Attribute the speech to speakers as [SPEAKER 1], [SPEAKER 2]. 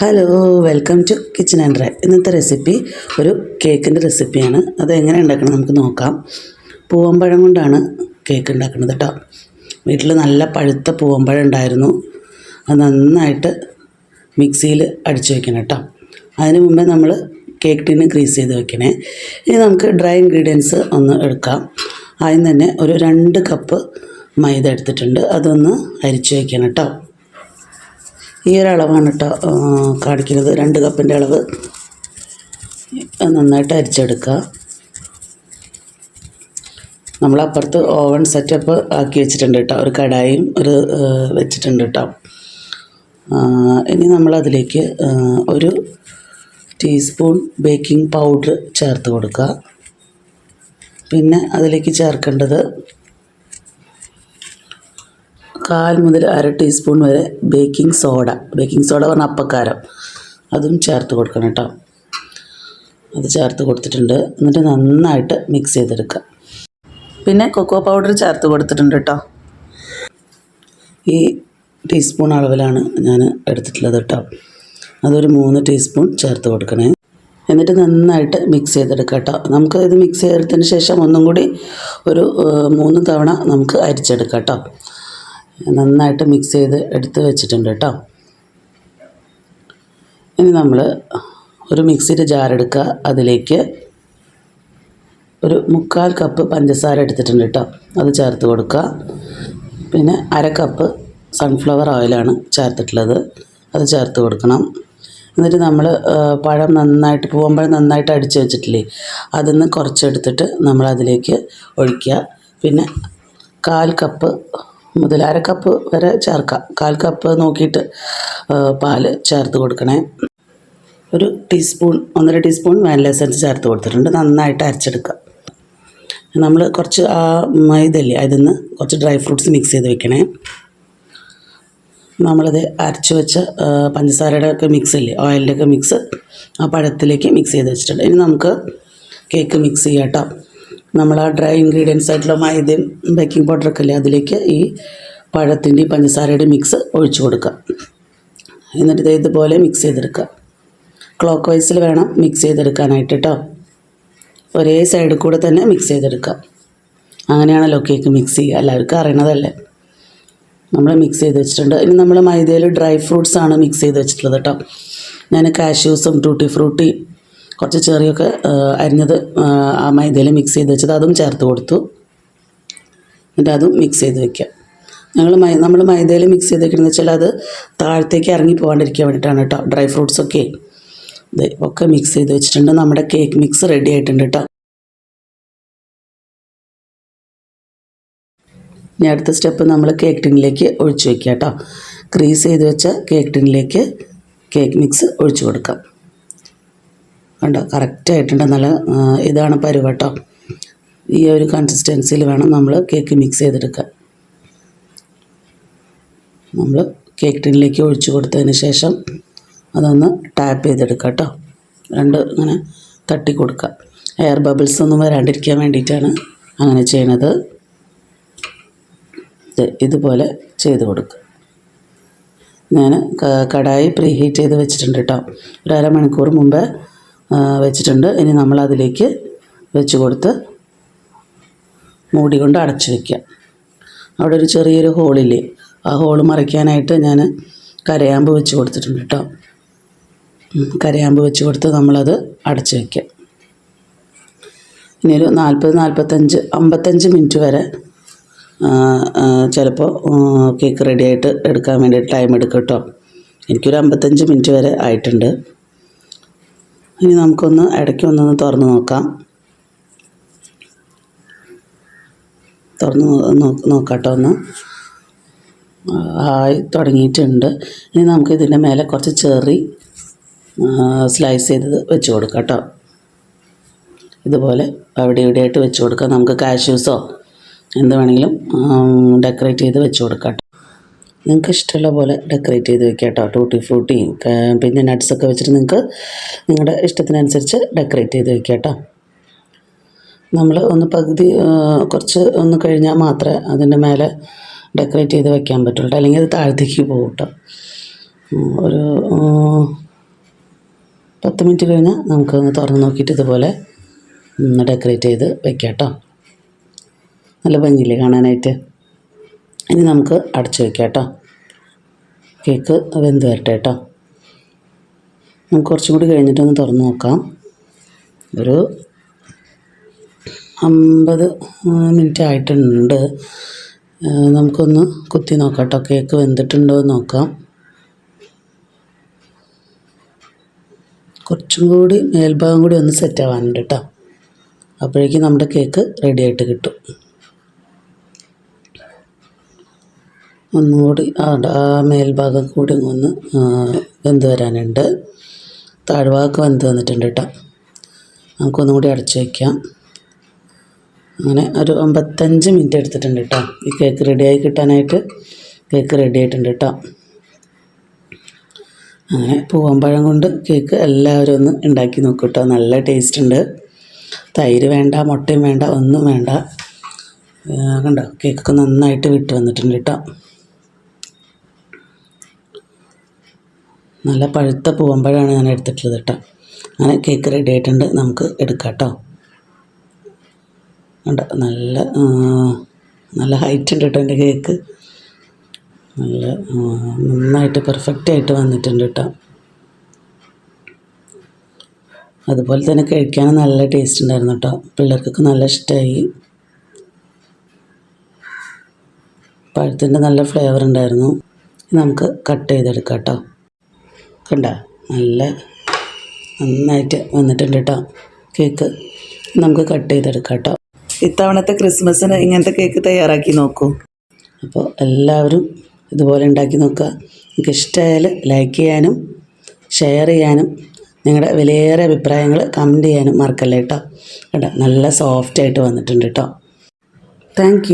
[SPEAKER 1] Hello welcome to kitchen and dry ഇന്നത്തെ recipe ഒരു കേക്കിന്റെ റെസിപ്പിയാണ് അത് എങ്ങനെ ഉണ്ടാക്കണം നമുക്ക് നോക്കാം. പൂവമ്പഴം കൊണ്ടാണ് കേക്ക് ഉണ്ടാക്കുന്നത് കേട്ടോ വീട്ടിൽ നല്ല പഴുത്ത പൂവമ്പഴം ഉണ്ടായിരുന്നു. അത് നന്നായിട്ട് മിക്സിയിൽ അടിച്ച് വെക്കണം കേട്ടോ അതിന് മുമ്പേ നമ്മൾ കേക്ക് ടിന്ന് ഗ്രീസ് ചെയ്ത് വെക്കണേ. ഇനി നമുക്ക് ഡ്രൈ ഇൻഗ്രീഡിയൻസ് ഒന്ന് എടുക്കാം. ആദ്യം തന്നെ ഒരു രണ്ട് കപ്പ് മൈദ എടുത്തിട്ടുണ്ട്. അതൊന്ന് അരിച്ചു വയ്ക്കണം കേട്ടോ ഈ ഒരളവാണ് കേട്ടോ കാണിക്കുന്നത്. രണ്ട് കപ്പിന്റെ അളവ് നന്നായിട്ട് അരിച്ചെടുക്കുക. നമ്മൾ അപ്പുറത്ത് ഓവൻ സെറ്റപ്പ് ആക്കി വെച്ചിട്ടുണ്ട് കേട്ടോ. ഒരു കടായും ഒരു വെച്ചിട്ടുണ്ട് കേട്ടോ. ഇനി നമ്മളതിലേക്ക് ഒരു ടീസ്പൂൺ ബേക്കിംഗ് പൗഡർ ചേർത്ത് കൊടുക്കുക. പിന്നെ അതിലേക്ക് ചേർക്കേണ്ടത് കാൽ മുതൽ അര ടീസ്പൂൺ വരെ ബേക്കിംഗ് സോഡ ബേക്കിംഗ് സോഡ പറഞ്ഞാൽ അപ്പക്കാരം. അതും ചേർത്ത് കൊടുക്കണം കേട്ടോ. അത് ചേർത്ത് കൊടുത്തിട്ടുണ്ട്. എന്നിട്ട് നന്നായിട്ട് മിക്സ് ചെയ്തെടുക്കുക. പിന്നെ കൊക്കോ പൗഡർ ചേർത്ത് കൊടുത്തിട്ടുണ്ട് കേട്ടോ. ഈ ടീസ്പൂൺ അളവിലാണ് ഞാൻ എടുത്തിട്ടുള്ളത് കേട്ടോ. അതൊരു മൂന്ന് ടീസ്പൂൺ ചേർത്ത് കൊടുക്കണേ. എന്നിട്ട് നന്നായിട്ട് മിക്സ് ചെയ്തെടുക്കുക കേട്ടോ. നമുക്ക് ഇത് മിക്സ് ചെയ്തതിന് ശേഷം ഒന്നും കൂടി ഒരു മൂന്ന് തവണ നമുക്ക് അരിച്ചെടുക്കാം കേട്ടോ. നന്നായിട്ട് മിക്സ് ചെയ്ത് എടുത്ത് വെച്ചിട്ടുണ്ട് കേട്ടോ. ഇനി നമ്മൾ ഒരു മിക്സിയുടെ ജാർ എടുക്കുക. അതിലേക്ക് ഒരു മുക്കാൽ കപ്പ് പഞ്ചസാര എടുത്തിട്ടുണ്ട് കേട്ടോ. അത് ചേർത്ത് കൊടുക്കുക. പിന്നെ അര കപ്പ് സൺഫ്ലവർ ഓയിലാണ് ചേർത്തിട്ടുള്ളത്. അത് ചേർത്ത് കൊടുക്കണം. എന്നിട്ട് നമ്മൾ പഴം നന്നായിട്ട് പൂവമ്പഴം നന്നായിട്ട് അടിച്ച് വെച്ചിട്ടില്ലേ അതിൽ നിന്ന് കുറച്ചെടുത്തിട്ട് നമ്മൾ അതിലേക്ക് ഒഴിക്കുക. പിന്നെ കാൽ കപ്പ് മുതൽ അര കപ്പ് വരെ ചേർക്കാം. കാൽ കപ്പ് നോക്കിയിട്ട് പാൽ ചേർത്ത് കൊടുക്കണേ. ഒരു ടീസ്പൂൺ ഒന്നര ടീസ്പൂൺ വാനില എസൻസ് ചേർത്ത് കൊടുത്തിട്ടുണ്ട്. നന്നായിട്ട് അരച്ചെടുക്കുക നമ്മൾ കുറച്ച് ആ മൈദല്ലേ അതിൽ നിന്ന് കുറച്ച് ഡ്രൈ ഫ്രൂട്ട്സ് മിക്സ് ചെയ്ത് വെക്കണേ. നമ്മളത് അരച്ച് വെച്ച പഞ്ചസാരയുടെ ഒക്കെ മിക്സ് ഇല്ലേ ഓയിലിന്റെ ഒക്കെ മിക്സ് ആ പഴത്തിലേക്ക് മിക്സ് ചെയ്ത് വെച്ചിട്ടുണ്ട്. ഇനി നമുക്ക് കേക്ക് മിക്സ് ചെയ്യാം കേട്ടോ നമ്മൾ ആ ഡ്രൈ ഇൻഗ്രീഡിയൻസ് ആയിട്ടുള്ള മൈദയും ബേക്കിംഗ് പൗഡറൊക്കെ ഇല്ലേ അതിലേക്ക് ഈ പഴത്തിന്റെയും പഞ്ചസാരയുടെയും മിക്സ് ഒഴിച്ചു കൊടുക്കുക. എന്നിട്ട് ഇത് ഇതുപോലെ മിക്സ് ചെയ്തെടുക്കുക. ക്ലോക്ക് വൈസിൽ വേണം മിക്സ് ചെയ്തെടുക്കാനായിട്ട് കേട്ടോ ഒരേ സൈഡിൽ കൂടെ തന്നെ മിക്സ് ചെയ്തെടുക്കുക. അങ്ങനെയാണല്ലോ കേക്ക് മിക്സ് ചെയ്യുക. എല്ലാവർക്കും അറിയണതല്ലേ? നമ്മൾ മിക്സ് ചെയ്ത് വെച്ചിട്ടുണ്ട്. ഇനി നമ്മൾ മൈദയിൽ ഡ്രൈ ഫ്രൂട്ട്സ് ആണ് മിക്സ് ചെയ്ത് വെച്ചിട്ടുള്ളത് കേട്ടോ ഞാൻ കാഷ്യൂസും ടൂട്ടി ഫ്രൂട്ടി കുറച്ച് ചെറിയൊക്കെ അരിഞ്ഞത് ആ, മൈദയിൽ മിക്സ് ചെയ്ത് വെച്ചത് അതും ചേർത്ത് കൊടുത്തു. എന്നിട്ട് അതും മിക്സ് ചെയ്ത് വെക്കുക ഞങ്ങൾ മൈ നമ്മൾ മൈദയിൽ മിക്സ് ചെയ്ത് വെക്കണമെന്ന് വെച്ചാൽ അത് താഴത്തേക്ക് ഇറങ്ങി പോകാണ്ടിരിക്കാൻ വേണ്ടിയിട്ടാണ് കേട്ടോ. ഡ്രൈ ഫ്രൂട്ട്സ് ഒക്കെ. ഇത് ഒക്കെ മിക്സ് ചെയ്ത് വെച്ചിട്ടുണ്ട്. നമ്മുടെ കേക്ക് മിക്സ് റെഡി ആയിട്ടുണ്ട് കേട്ടോ. ഇനി അടുത്ത സ്റ്റെപ്പ് നമ്മൾ കേക്ക് ടിന്നിലേക്ക് ഒഴിച്ച് വെക്കുക കേട്ടോ. ക്രീസ് ചെയ്ത് വെച്ച കേക്ക് ടിന്നിലേക്ക് കേക്ക് മിക്സ് ഒഴിച്ചു കൊടുക്കാം. കണ്ടോ? കറക്റ്റായിട്ടുണ്ട് നല്ല ഇതാണ് പരുവ കേട്ടോ ഈ ഒരു കൺസിസ്റ്റൻസിയിൽ വേണം നമ്മൾ കേക്ക് മിക്സ് ചെയ്തെടുക്കാൻ. നമ്മൾ കേക്ക് ടിന്നിലേക്ക് ഒഴിച്ചു കൊടുത്തതിന് ശേഷം അതൊന്ന് ടാപ്പ് ചെയ്തെടുക്കുക കേട്ടോ രണ്ട് ഇങ്ങനെ തട്ടി കൊടുക്കുക എയർ ബബിൾസ് ഒന്നും വരാണ്ടിരിക്കാൻ വേണ്ടിയിട്ടാണ് അങ്ങനെ ചെയ്യണത്. ഇത് ഇതുപോലെ ചെയ്ത് കൊടുക്കുക ഞാൻ കടായി പ്രീഹീറ്റ് ചെയ്ത് വെച്ചിട്ടുണ്ട് കേട്ടോ ഒരു അരമണിക്കൂർ മുമ്പേ വെച്ചിട്ടുണ്ട്. ഇനി നമ്മൾ അതിലേക്ക് വെച്ച് കൊടുത്ത് മൂടി കൊണ്ട് അടച്ചു വയ്ക്കുക അവിടെ ഒരു ചെറിയൊരു ഹോളില്ലേ? ആ ഹോൾ മറയ്ക്കാനായിട്ട് ഞാൻ കരയാമ്പ് വെച്ച് കൊടുത്തിട്ടുണ്ട് കേട്ടോ. കരയാമ്പ് വെച്ച് കൊടുത്ത് നമ്മളത് അടച്ചു വയ്ക്കുക ഇനി ഒരു നാൽപ്പത് നാൽപ്പത്തഞ്ച് അമ്പത്തഞ്ച് മിനിറ്റ് വരെ ചിലപ്പോൾ കേക്ക് റെഡിയായിട്ട് എടുക്കാൻ വേണ്ടിയിട്ട് ടൈം എടുക്കും കേട്ടോ. എനിക്കൊരു അമ്പത്തഞ്ച് മിനിറ്റ് വരെ ആയിട്ടുണ്ട്. ഇനി നമുക്കൊന്ന് ഇടയ്ക്ക് ഒന്നൊന്ന് തുറന്ന് നോക്കാം. തുറന്ന് നോ- നോ- നോക്കാം കേട്ടോ ഒന്ന് ആയി തുടങ്ങിയിട്ടുണ്ട്. ഇനി നമുക്ക് ഇതിന്റെ മേലെ കുറച്ച് ചെറി സ്ലൈസ് ചെയ്തത് വെച്ച് കൊടുക്കാം കേട്ടോ ഇതുപോലെ അവിടെ ഇവിടെ ആയിട്ട് വെച്ച് കൊടുക്കാം. നമുക്ക് കാഷ്യൂസോ എന്ത് വേണമെങ്കിലും ഡെക്കറേറ്റ് ചെയ്ത് വെച്ച് കൊടുക്കാം നിങ്ങൾക്ക് ഇഷ്ടമുള്ള പോലെ ഡെക്കറേറ്റ് ചെയ്ത് വെക്കാം കേട്ടോ ടൂട്ടി ഫ്രൂട്ടിയും പിന്നെ നട്ട്സൊക്കെ വെച്ചിട്ട് നിങ്ങൾക്ക് നിങ്ങളുടെ ഇഷ്ടത്തിനനുസരിച്ച് ഡെക്കറേറ്റ് ചെയ്ത് വെക്കാം കേട്ടോ നമ്മൾ ഒന്ന് പകുതി കുറച്ച് ഒന്ന് കഴിഞ്ഞാൽ മാത്രമേ അതിന്റെ മേലെ ഡെക്കറേറ്റ് ചെയ്ത് വെക്കാൻ പറ്റുള്ളൂ. അല്ലെങ്കിൽ അത് താഴത്തേക്ക് പോകും കേട്ടോ. ഒരു പത്ത് മിനിറ്റ് കഴിഞ്ഞാൽ നമുക്ക് ഒന്ന് തുറന്ന് നോക്കിയിട്ട് ഇതുപോലെ ഒന്ന് ഡെക്കറേറ്റ് ചെയ്ത് വെക്കാം കേട്ടോ നല്ല ഭംഗിയില്ലേ കാണാനായിട്ട്? ഇനി നമുക്ക് അടച്ചു വെക്കാം കേട്ടോ. കേക്ക് വെന്ത് വരട്ടെ കേട്ടോ. നമുക്ക് കുറച്ചും കൂടി കഴിഞ്ഞിട്ടൊന്ന് തുറന്ന് നോക്കാം. ഒരു അമ്പത് മിനിറ്റ് ആയിട്ടുണ്ട്. നമുക്കൊന്ന് കുത്തി നോക്കാം കേട്ടോ. കേക്ക് വെന്തിട്ടുണ്ടോ എന്ന് നോക്കാം. കുറച്ചും കൂടി മേൽഭാഗം കൂടി ഒന്ന് സെറ്റ് ആവാനുണ്ട് കേട്ടോ. അപ്പോഴേക്കും നമ്മുടെ കേക്ക് റെഡി ആയിട്ട് കിട്ടും. ഒന്നുകൂടി ആ മേൽഭാഗം കൂടി ഒന്ന് വെന്ത് വരാനുണ്ട്. താഴ്ഭാഗമൊക്കെ വെന്ത് വന്നിട്ടുണ്ട് കേട്ടോ. നമുക്കൊന്നും കൂടി അടച്ചു വയ്ക്കാം അങ്ങനെ ഒരു അമ്പത്തഞ്ച് മിനിറ്റ് എടുത്തിട്ടുണ്ട് കേട്ടോ. ഈ കേക്ക് റെഡിയായി കിട്ടാനായിട്ട് കേക്ക് റെഡി ആയിട്ടുണ്ട് കേട്ടോ. അങ്ങനെ പൂവമ്പഴം കൊണ്ട് കേക്ക് എല്ലാവരും ഒന്ന് ഉണ്ടാക്കി നോക്കും കേട്ടോ. നല്ല ടേസ്റ്റ് ഉണ്ട്. തൈര് വേണ്ട മുട്ടയും വേണ്ട ഒന്നും വേണ്ട. കണ്ടോ? കേക്കൊക്കെ നന്നായിട്ട് വിട്ട് വന്നിട്ടുണ്ട് കേട്ടോ. നല്ല പഴുത്ത പൂവമ്പഴമാണ് ഞാൻ എടുത്തിട്ടുള്ളത് കേട്ടോ. അങ്ങനെ കേക്ക് റെഡി ആയിട്ടുണ്ട്. നമുക്ക് എടുക്കാം കേട്ടോ. ഉണ്ട് നല്ല നല്ല ഹൈറ്റ് ഉണ്ട് കേട്ടോ എന്റെ കേക്ക് നല്ല നന്നായിട്ട് പെർഫെക്റ്റ് ആയിട്ട് വന്നിട്ടുണ്ട് കേട്ടോ. അതുപോലെ തന്നെ കഴിക്കാനും നല്ല ടേസ്റ്റ് ഉണ്ടായിരുന്നു കേട്ടോ. പിള്ളേർക്കൊക്കെ നല്ല ഇഷ്ടമായി പഴത്തിന്റെ നല്ല ഫ്ലേവർ ഉണ്ടായിരുന്നു. നമുക്ക് കട്ട് ചെയ്തെടുക്കാം കേട്ടോ. കണ്ട. നല്ല നന്നായിട്ട് വന്നിട്ടുണ്ട് കേട്ടോ കേക്ക്. നമുക്ക് കട്ട് ചെയ്തെടുക്കാം കേട്ടോ ഇത്തവണത്തെ ക്രിസ്മസിന് ഇങ്ങനത്തെ കേക്ക് തയ്യാറാക്കി നോക്കൂ. അപ്പോൾ എല്ലാവരും ഇതുപോലെ ഉണ്ടാക്കി നോക്കുക. നിങ്ങൾക്ക് ഇഷ്ടമായാൽ ലൈക്ക് ചെയ്യാനും ഷെയർ ചെയ്യാനും നിങ്ങളുടെ വിലയേറെ അഭിപ്രായങ്ങൾ കമന്റ് ചെയ്യാനും മറക്കല്ലേ കേട്ടോ കേട്ടോ നല്ല സോഫ്റ്റായിട്ട് വന്നിട്ടുണ്ട് കേട്ടോ താങ്ക്